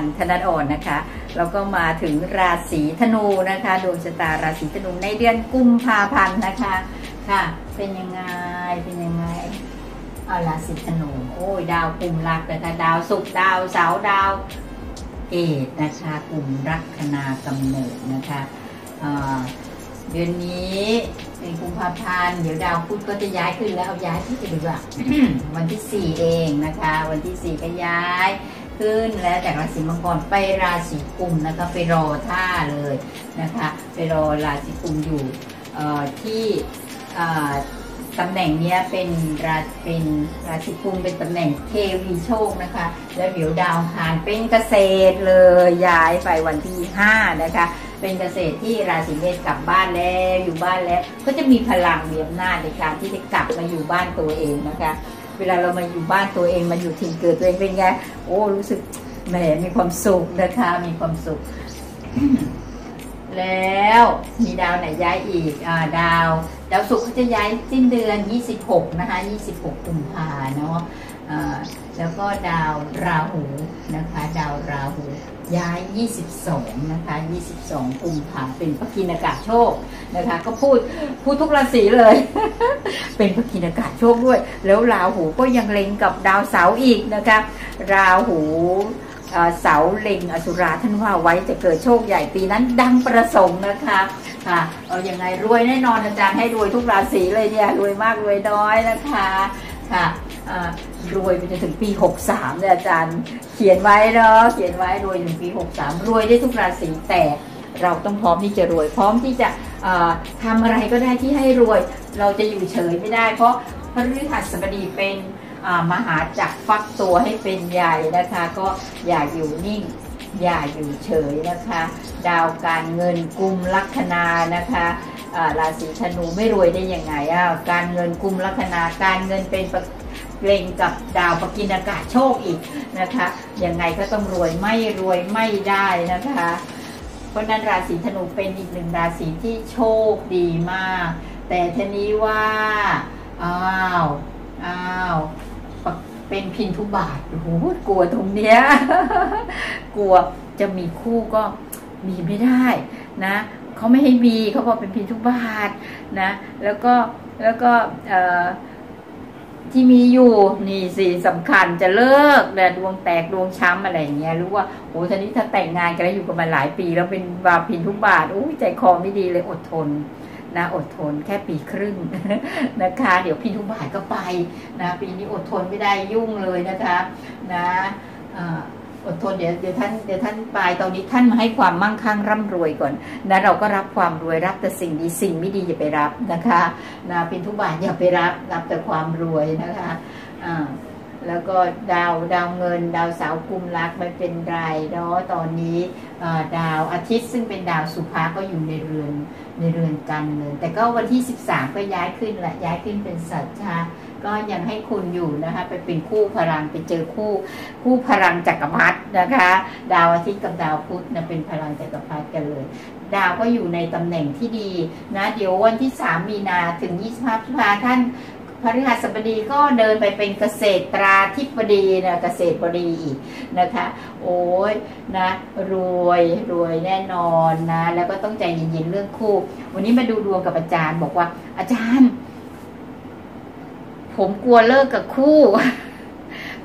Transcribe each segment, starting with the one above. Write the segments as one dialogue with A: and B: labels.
A: วีโดยอาจารย์ธนดอ่อนนะคะเราก็มาถึงราศีธนูนะคะดวงชะตาราศีธนูในเดือนกุมภาพันธ์นะคะค่ะ เป็นยังไงเป็นยังไงเอาราศีธนูโอ้ยดาวกลุ่มรักนะคะดาวศุกร์ดาวเสาร์ดาวเกตนะคะกลุ่มรักคณากำเนิดนะคะเดือนนี้เป็นกุมภาพันธ์เดี๋ยวดาวพุธก็จะย้ายขึ้นแล้วเอาย้ายที่จะดูว่าวันที่4เองนะคะ วันที่4ก็ย้าย ขึ้นแล้วจากราศีมังกรไปราศีกุมนะคะไปรอท่าเลยนะคะ ไปรอราศีกุมอยู่ที่ตำแหน่งนี้เป็นราเป็นราศีกุมเป็นตำแหน่งเทวีโชคนะคะ แล้วเดี๋ยวดาวคารเป็นเกษตรเลยย้ายไปวันที่ 5 นะคะ เป็นเกษตรที่ราศีเมษกลับบ้านแล้วอยู่บ้านแล้ว ก็จะมีพลังมีอำนาจในการที่จะกลับมาอยู่บ้านตัวเองนะคะ เวลาเรามาอยู่บ้านตัวเองมาอยู่ถิ่นเกิดตัวเองเป็นไงโอ้รู้สึกแหมมีความสุขนะคะมีความสุข แล้วมีดาวไหนย้ายอีกอ่าดาว ดาวศุกร์เขาจะย้ายสิ้นเดือน 26 นะคะ 26 กุมภาเนาะ แล้วก็ดาวราหูนะคะ ดาวราหูย้าย 22 นะคะ 22กุมภาเป็นปกินากาศโชคนะคะ ก็พูดพูดทุกราศีเลย เป็นปกินากาศโชคด้วย แล้วราหูก็ยังเล็งกับดาวเสาร์อีกนะคะ ราหูเสาเล็งอสุราท่านว่าไว้จะเกิดโชคใหญ่ปีนั้นดังประสงค์นะคะค่ะเอาอยัางไงรวยแน่นอนอาจารย์ให้รวยทุกราศีเลยเนี่ยรวยมากรวยน้อยนะคะค่ะ รวยไปจนถึงปี 63เนี่ยอาจารย์เขียนไว้เนาะเขียนไว้รวยถึงปี 63 รวยได้ทุกราศีแต่เราต้องพร้อมที่จะรวย พร้อมที่จะเอ่อทำอะไรก็ได้ที่ให้รวย เราจะอยู่เฉยไม่ได้ เพราะพระฤหัสบดีเป็นมหาจักรฟักตัวให้เป็นใหญ่นะคะ ก็อย่าอยู่นิ่ง อย่าอยู่เฉยนะคะ ดาวการเงินกุมลัคนานะคะราศีธนูไม่รวยได้ยังไงอะการเงินกุมลัคนาการเงินเป็น ประเล็งกับดาวปกินากาศโชคอีกนะคะยังไงก็ต้องรวยไม่รวยไม่ได้นะคะ เพราะฉะนั้นราศีธนูเป็นอีกหนึ่งราศีที่โชคดีมาก แต่ทีนี้ว่าอ้าวอ้าวเป็นพินทุบาทโอ้โหกลัวตรงเนี้ยกลัวจะมีคู่ก็มีไม่ได้นะเขาไม่ให้มีเขาบอกเป็นพินทุบาทนะ แล้วก็แล้วก็เอ่อ ที่มีอยู่นี่สิสำคัญจะเลิกแต่ดวงแตกดวงช้ำอะไรอย่างเงี้ยรู้ว่าโอ้ทีนี้ถ้าแต่งงานกันแล้วอยู่กันมาหลายปี แล้วเป็นบาพินทุบาทโอ้ใจคอไม่ดีเลยอดทนนะอดทนแค่ปีครึ่งนะคะ เดี๋ยวพินทุบาทก็ไปนะปีนี้อดทนไม่ได้ยุ่งเลยนะคะ นะ อดทนเดี๋ยวเดี๋ยวท่านเดี๋ยวท่านไปตอนนี้ท่านมาให้ความมั่งคั่งร่ำรวยก่อนนะเราก็รับความรวยรับแต่สิ่งดีสิ่งไม่ดีอย่าไปรับนะคะนะพินทุบาทอย่าไปรับรับแต่ความรวยนะคะอ่าแล้วก็ดาวดาวเงิน ดาวเสาร์กุมรักไม่เป็นไรเนาะตอนนี้ดาวอาทิตย์ซึ่งเป็นดาวสุภาก็อยู่ในเรือนในเรือนการเงินแต่ก็วันที่ 13 ก็ย้ายขึ้นละย้ายขึ้นเป็นสัจจา ก็ยังให้คุณอยู่นะคะไปเป็นคู่พลังไปเจอคู่คู่พลังจักรพรรดินะคะ ดาวอาทิตย์กับดาวพุธนะเป็นพลังจักรพรรดิกันเลย ดาวก็อยู่ในตำแหน่งที่ดีนะเดี๋ยววันที่ 3 มีนาถึง 25พฤษภาท่านพฤหัสบดีก็เดินไปเป็นเกษตราธิบดีนะเกษตรบดีอีกนะคะ โอ้ยนะรวยรวยแน่นอนนะ แล้วก็ต้องใจเย็นๆเรื่องคู่ วันนี้มาดูดวงกับอาจารย์บอกว่าอาจารย์ ผมกลัวเลิกกับคู่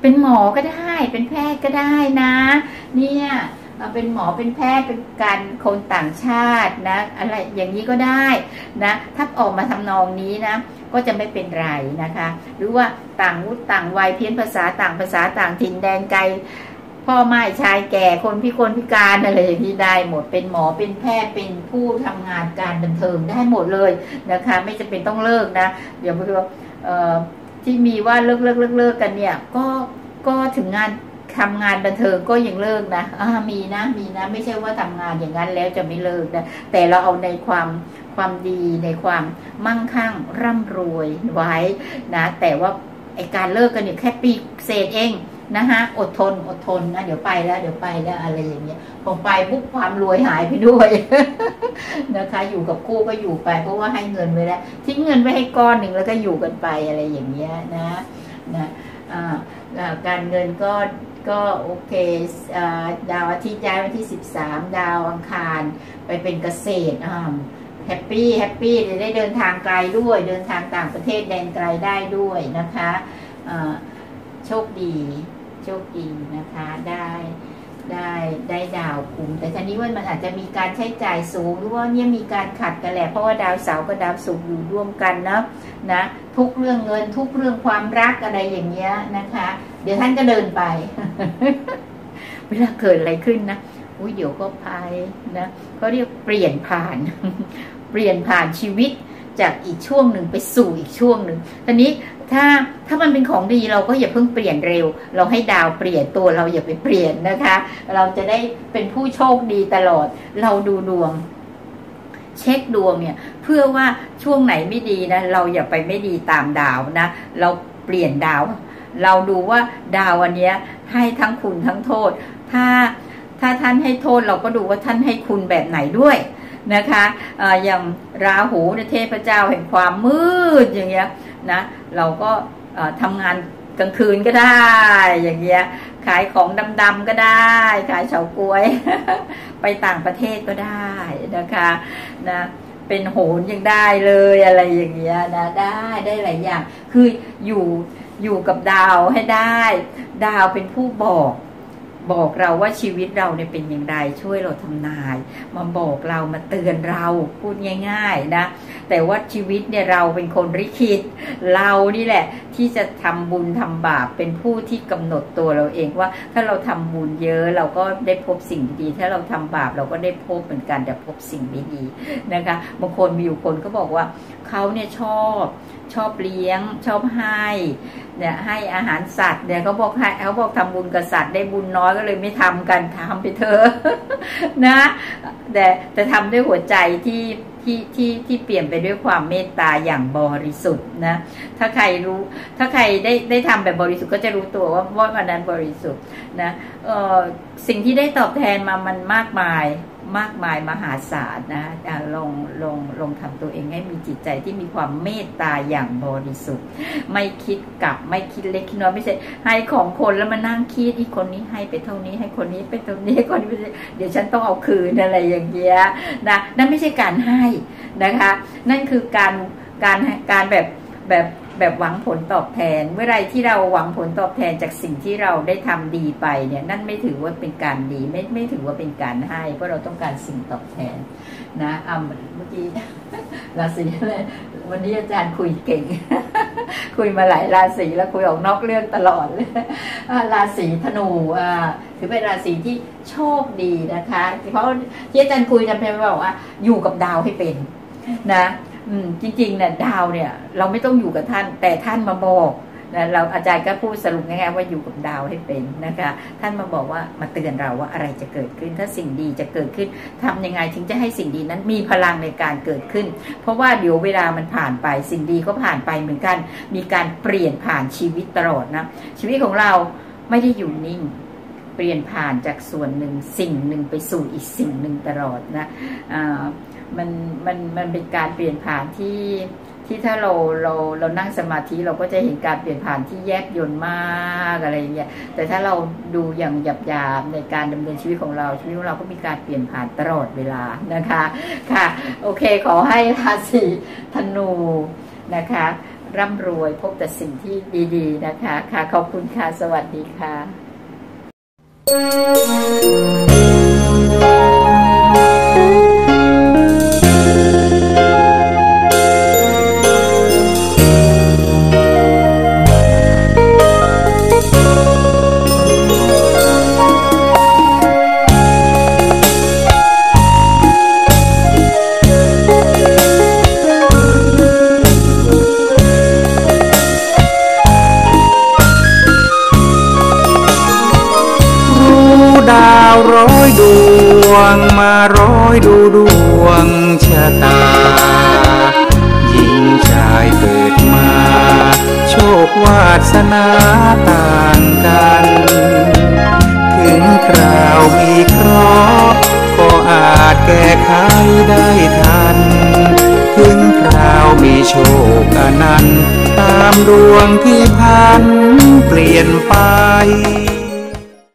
A: เป็นหมอก็ได้ เป็นแพทย์ก็ได้นะ เนี่ยเป็นหมอเป็นแพทย์เป็นการคนต่างชาตินะ อะไรอย่างนี้ก็ได้นะถ้าออกมาทำนองนี้นะ ก็จะไม่เป็นไรนะคะ หรือว่าต่างวุฒิต่างวัยเพี้ยนภาษาต่างภาษาต่างถิ่นแดนไกลพ่อไม้ชายแก่คนพิกลพิการอะไรอย่างนี้ได้หมดเป็นหมอเป็นแพทย์เป็นผู้ทำงานการบันเทิงได้หมดเลยนะคะ ไม่จำเป็นต้องเลิกนะเดี๋ยวไปดูเอ่อ ที่มีว่าเลิกเลิกเลิกเลิกกันเนี่ย ก็ก็ถึงงานทำงานบันเทิงก็ยังเลิกนะมีนะ มีนะ ไม่ใช่ว่าทำงานอย่างนั้นแล้วจะไม่เลิกนะ แต่เราเอาในความความดีในความมั่งคั่งร่ำรวยไว้นะ แต่ว่าไอการเลิกกันเนี่ยแค่ปีเศษเอง นะคะอดทนอดทนนะเดี๋ยวไปแล้วเดี๋ยวไปแล้วอะไรอย่างเงี้ยพอไปปุ๊บความรวยหายไปด้วยนะคะ อยู่กับคู่ก็อยู่ไป เพราะว่าให้เงินไว้แล้วทิ้งเงินไว้ให้ก้อนหนึ่งแล้วก็อยู่กันไปอะไรอย่างเงี้ยนะนะการเงินก็ก็โอเคเอดาวอาทิตย์ย้ายวันที่ 13 ดาวอังคารไปเป็นเกษตรอ่าแฮปปี้แฮปปี้จะได้เดินทางไกลด้วย เดินทางต่างประเทศแดนไกลได้ด้วยนะคะอ่อ โชคดีโชคดีนะคะได้ได้ได้ดาวคุ้มแต่ทีนี้ว่ามันอาจจะมีการใช้จ่ายสูงหรือว่าเนี่ยมีการขัดกันแหละเพราะว่าดาวเสาร์กับดาวศุกร์อยู่ร่วมกันเนาะนะทุกเรื่องเงินทุกเรื่องความรักอะไรอย่างเงี้ยนะคะ เดี๋ยวท่านก็เดินไป เวลาเกิดอะไรขึ้นนะอุ้ยเดี๋ยวก็พายนะเขาเรียกเปลี่ยนผ่าน เปลี่ยนผ่านชีวิต จากอีกช่วงหนึ่งไปสู่อีกช่วงหนึ่งทีนี้ถ้าถ้ามันเป็นของดีเราก็อย่าเพิ่งเปลี่ยนเร็ว เราให้ดาวเปลี่ยนตัวเราอย่าไปเปลี่ยนนะคะ เราจะได้เป็นผู้โชคดีตลอด เราดูดวง เช็คดวงเนี่ย เพื่อว่าช่วงไหนไม่ดีนะเราอย่าไปไม่ดีตามดาวนะ เราเปลี่ยนดาว เราดูว่าดาววันนี้ให้ทั้งคุณทั้งโทษ ถ้าถ้าท่านให้โทษเราก็ดูว่าท่านให้คุณแบบไหนด้วย นะคะอย่างราหูในเทพเจ้าแห่งความมืดอย่างเงี้ยนะเราก็ทำงานกลางคืนก็ได้ อย่างเงี้ยขายของดำๆก็ได้ ขายเฉาก๊วย ไปต่างประเทศก็ได้นะคะนะเป็นโหนยังได้เลยอะไรอย่างเงี้ยนะได้ได้หลายอย่าง คืออยู่อยู่กับดาวให้ได้ ดาวเป็นผู้บอก บอกเราว่าชีวิตเราเนี่ยเป็นอย่างไรช่วยเราทำนาย มาบอกเรามาเตือนเราพูดง่าย ๆ นะแต่ว่าชีวิตเนี่ยเราเป็นคนริคิด เรานี่แหละที่จะทำบุญทำบาปเป็นผู้ที่กำหนดตัวเราเองว่า ถ้าเราทำบุญเยอะเราก็ได้พบสิ่งดีถ้าเราทำบาปเราก็ได้พบเหมือนกันแต่พบสิ่งไม่ดีนะคะบางคนมีอยู่คนก็บอกว่าเขาเนี่ยชอบชอบเลี้ยงชอบให้เนี่ยให้อาหารสัตว์เนี่ยเขาบอกให้เขาบอกทำบุญกับสัตว์ได้บุญน้อยก็เลยไม่ทำกันทำไปเถอะนะ แต่แต่ทำด้วยหัวใจที่ ที่ที่ที่เปลี่ยนไปด้วยความเมตตาอย่างบริสุทธิ์นะ ถ้าใครรู้ ถ้าใครได้ได้ทำแบบบริสุทธิ์ก็จะรู้ตัวว่าว่าวันนั้นบริสุทธิ์นะเออสิ่งที่ได้ตอบแทนมามันมากมาย มากมายมหาศาลนะลองลองลองทำตัวเองให้มีจิตใจที่มีความเมตตาอย่างบริสุทธิ์ ไม่คิดกลับไม่คิดเล็กคิดน้อยไม่ใช่ให้ของคนแล้วมานั่งคิดอีกคนนี้ให้ไปเท่านี้ให้คนนี้ไปเท่านี้คนนี้เดี๋ยวฉันต้องเอาคืนอะไรอย่างเงี้ยนะนั่นไม่ใช่การให้นะคะ นั่นคือการการการแบบแบบ แบบหวังผลตอบแทน เมื่อไรที่เราหวังผลตอบแทนจากสิ่งที่เราได้ทำดีไปเนี่ยนั่นไม่ถือว่าเป็นการดีไม่ไม่ถือว่าเป็นการให้ เพราะเราต้องการสิ่งตอบแทนนะอ่าเมื่อกี้ราศีเลยวันนี้อาจารย์คุยเก่ง คุยมาหลายราศีแล้วคุยออกนอกเรื่องตลอดเลยราศีธนูอ่าถือเป็นราศีที่โชคดีนะคะ เพราะที่อาจารย์คุยจำเป็นบอกว่า อยู่กับดาวให้เป็นนะ อืม จริงๆเนี่ยดาวเนี่ย เราไม่ต้องอยู่กับท่าน แต่ท่านมาบอกนะเราอาจารย์ก็พูดสรุปง่ายๆว่าอยู่กับดาวให้เป็นนะคะ ท่านมาบอกว่ามาเตือนเราว่าอะไรจะเกิดขึ้น ถ้าสิ่งดีจะเกิดขึ้นทำยังไงถึงจะให้สิ่งดีนั้นมีพลังในการเกิดขึ้น เพราะว่าเดี๋ยวเวลามันผ่านไปสิ่งดีก็ผ่านไปเหมือนกัน มีการเปลี่ยนผ่านชีวิตตลอดนะชีวิตของเราไม่ได้อยู่นิ่งเปลี่ยนผ่านจากส่วนหนึ่งสิ่งหนึ่งไปสู่อีกสิ่งหนึ่งตลอดนะอ่า มันมันมันเป็นการเปลี่ยนผ่านที่ที่ถ้าเราเราเรานั่งสมาธิเราก็จะเห็นการเปลี่ยนผ่านที่แยบยนมากอะไรเงี้ยแต่ถ้าเราดูอย่างหยาบหยาบในการดำเนินชีวิตของเราชีวิตของเราก็มีการเปลี่ยนผ่านตลอดเวลานะคะค่ะ โอเคขอให้ราศีธนูนะคะ ร่ำรวยพบแต่สิ่งที่ดี ๆ นะคะ ค่ะขอบคุณค่ะ สวัสดีค่ะ
B: งชะตา หญิงชายเกิดมา โชควาสนาต่างกัน ถึงคราวมีเคราะห์ก็อาจแก้ไขได้ทัน ถึงคราวมีโชคอนันต์ตามดวงที่พันเปลี่ยนไป